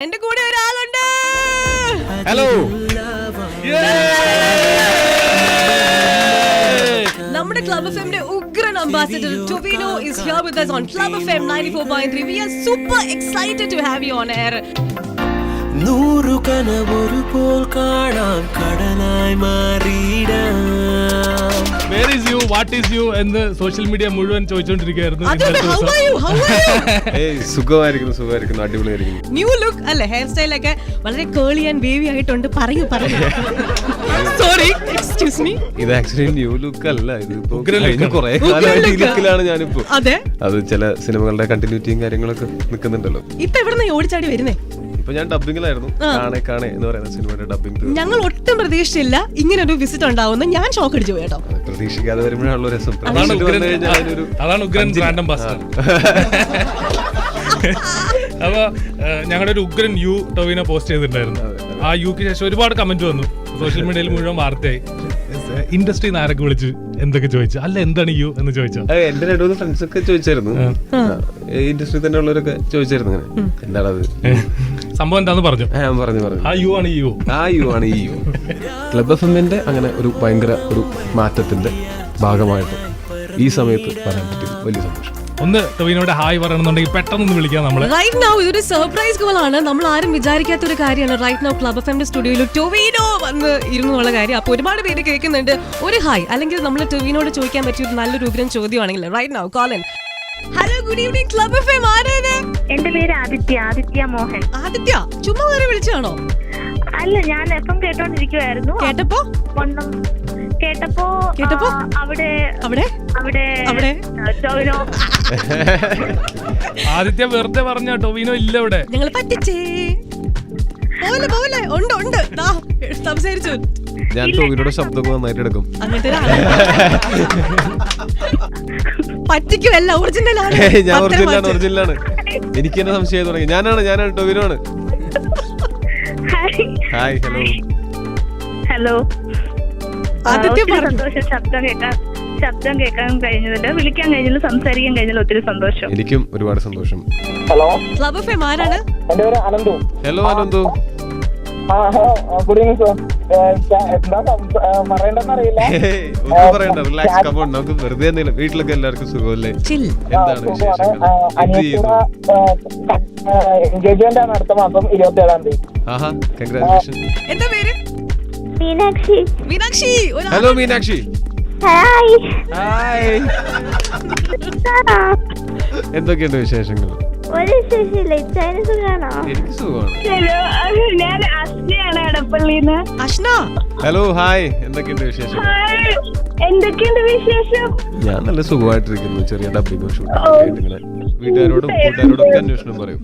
എന്റെ കൂടെ ഒരാളുണ്ട്. ഹലോ നമ്മുടെ ക്ലബ് എഫ് എമ്മിന്റെ ഉഗ്രൻ ambassador Tovino is here with us on Club FM 94.3 we are super excited to have you on air. നൂറു കനവൊരു പോൽ കാണാം. കടലായി മാറിയിടാം. യു വാട്ട് ഈസ് യു എന്ന് സോഷ്യൽ മീഡിയ മുഴുവൻ ചോദിച്ചോണ്ടിരിക്കുകയായിരുന്നു അതെ ഇന്നത്തെ how ദിവസം. are you? How are you? ഏയ് സുഖമായിരിക്കുന്നു സുഖമായിരിക്കുന്നു. അടിപൊളിയായിരിക്കുന്നു. ന്യൂ ലുക്ക് അല്ലെ? ഹെയർ സ്റ്റൈൽ ഒക്കെ വളരെ കേളി ആൻഡ് വേവി ആയിട്ടുണ്ട്. പറയൂ പറയൂ. സോറി എക്സ്ക്യൂസ് മീ ഇത് ആക്ച്വലി ന്യൂ ലുക്ക് അല്ല. ഇത് ഇപ്പൊ ഉഗ്രൻ look കഴിഞ്ഞ കുറെ കാലമായിട്ട് ഈ ലുക്കിലാണ് ഞാനിപ്പോ. അതെ. അത് ചില സിനിമകളുടെ കണ്ടിന്യൂറ്റിയും കാര്യങ്ങളൊക്കെ നിൽക്കുന്നുണ്ടല്ലോ. ഇപ്പൊ എവിടുന്ന ഓടിച്ചാടി വരുന്നേ? ഇപ്പൊ ഞാൻ ഡബിങ്ങിലായിരുന്നു ആ. കാണേ കാണേ എന്ന് പറയുന്ന സിനിമയുടെ ഡബിങ് ഞങ്ങൾ ഒട്ടും പ്രതീക്ഷിച്ചില്ല ഇങ്ങനെ ഒരു വിസിറ്റ് ഉണ്ടാവുമെന്ന് ഞാൻ ഷോക്ക് അടിച്ചു പോയി കേട്ടോ. പ്രതീക്ഷിക്കാതെ വരുമ്പോഴാണല്ലോ രസം. അതാണ് ഉഗ്രൻ. ബ്രാൻഡ് അംബാസിഡർ അപ്പൊ ഞങ്ങളുടെ ഒരു ഉഗ്രൻ യു ടൊവിനെ പോസ്റ്റ് ചെയ്തിട്ടുണ്ടായിരുന്നു. ആ യുക്ക് ശേഷം ഒരുപാട് കമന്റ് വന്നു. സോഷ്യൽ മീഡിയയിൽ മുഴുവൻ വാർത്തയായി. ഇൻഡസ്ട്രി ആരൊക്കെ വിളിച്ച് എന്തൊക്കെ ചോദിച്ചു? അല്ല എന്താണ് യു എന്ന് ചോദിച്ചോ? എന്റെ രണ്ടു മൂന്ന് ഫ്രണ്ട്സ് ഒക്കെ ചോദിച്ചായിരുന്നു. ഇൻഡസ്ട്രി തന്നെ ഉള്ളവരൊക്കെ ചോദിച്ചായിരുന്നു അങ്ങനെ എന്താണത് സംഭവം എന്താന്ന് പറഞ്ഞു? ഞാൻ പറഞ്ഞു പറഞ്ഞു. ആ യു ആണ് ഈ യു. ആ യു ആണ് ഈ യു. ക്ലബ് എഫ് എമ്മിന്റെ അങ്ങനെ ഒരു ഭയങ്കര ഒരു മാറ്റത്തിന്റെ ഭാഗമായിട്ട് ഈ സമയത്ത് പറയാൻ പറ്റിയത് വലിയ സന്തോഷം. ഒന്ന് ടൊവിനോട് ഹായ് പറയണമെന്നുണ്ടെങ്കിൽ പെട്ടെന്ന് വിളിക്കാം നമ്മൾ റൈറ്റ് നൗ ഇതൊരു സർപ്രൈസ് കോളാണ് നമ്മൾ ആരും വിചാരിക്കാത്ത ഒരു കാര്യമാണ് right now club F M സ്റ്റുഡിയോയിൽ ടൊവിനോ വന്ന് ഇരുന്നു എന്നുള്ള കാര്യം. അപ്പോൾ ഒരുപാട് പേര് കേൾക്കുന്നുണ്ട്. ഒരു ഹായ് അല്ലെങ്കിൽ നമ്മൾ ടൊവിനോട് ചോദിക്കാൻ പറ്റിയ ഒരു നല്ലൊരു ഉഗ്രം ചോദ്യമാണെങ്കിൽ right now call on hello good evening club FM M ആരാണ്? എന്റെ പേര് ആദിത്യ ആദിത്യ മോഹൻ. ആദിത്യ ചുമ്മാ കയറി വിളിച്ചാണോ അല്ല ഞാൻ എപ്പം കേട്ടോണ്ടിരിക്കുവായിരുന്നു. കേട്ടപ്പോ? ഒന്നും. കേട്ടപ്പോ കേട്ടപ്പോ? അവിടെ അവിടെ? അവിടെ അവിടെ? ടോവിനോ. ആദിത്യ വെറുതെ പറഞ്ഞ ടോവിനോ ഇല്ല ഇവിടെ. ഞങ്ങൾ പറ്റിച്ചേ. പോലെ പോലെ ഉണ്ട് ഉണ്ട്. ദാ, സംസാരിച്ചു. ഞാൻ ടോവിനോട് ശബ്ദമൊക്കെ നന്നായിട്ട് എടുക്കും. അങ്ങനത്തെ പറ്റിക്കുമല്ല ഒറിജിനൽ ഞാൻ ഒറിജിനലാണ് ഒറിജിനലാണ് എനിക്ക് തന്നെ സംശയം തുടങ്ങി. ഞാനാണ് ഞാനാണ് ടോവിനോ ആണ് ഹായ്. Hi hello. ഹലോ. സന്തോഷം. ശബ്ദം കേൾക്കാൻ ശബ്ദം കേൾക്കാൻ കഴിഞ്ഞതിൽ വിളിക്കാൻ കഴിഞ്ഞതിൽ സംസാരിക്കാൻ കഴിഞ്ഞതിൽ ഒത്തിരി സന്തോഷം. എനിക്കും ഒരുപാട് സന്തോഷം. ക്ലബ് എഫ് എം ആരാണ്? പേര് അനന്തു. നമുക്ക് വെറുതെ എന്തെങ്കിലും വീട്ടിലൊക്കെ എല്ലാവർക്കും സുഖമല്ലേ? ചിൽ. എന്താണ് വിശേഷങ്ങൾ? എന്ത് ചെയ്യുന്നു? എൻഗേജ്മെന്റ് ആണ് അടുത്ത മാസം ഇരുപത്തി ഏഴാം തീയതി. ആഹാ കൺഗ്രാറ്റുലേഷൻ എന്താ പേര്? Meenakshi. Meenakshi hello Meenakshi. Hi. Hi എന്തൊക്കെയുണ്ട് വിശേഷങ്ങൾ? ഒരു വിശേഷമില്ല. ഇച്ചായന് സുഖാണോ? എനിക്ക് സുഖമാണ്. ഹലോ ഞാൻ അസ്ലിയാണ് എടപ്പള്ളിന്ന്. Ashna hello hi. എന്തൊക്കെയുണ്ട് വിശേഷം? എന്തൊക്കെയുണ്ട് വിശേഷം? ഞാൻ നല്ല സുഖമായിട്ടിരിക്കുന്നു. ചെറിയ ആയിട്ട് വീട്ടുകാരോടും കൂട്ടുകാരോടും ഒക്കെ അന്വേഷണം പറയും.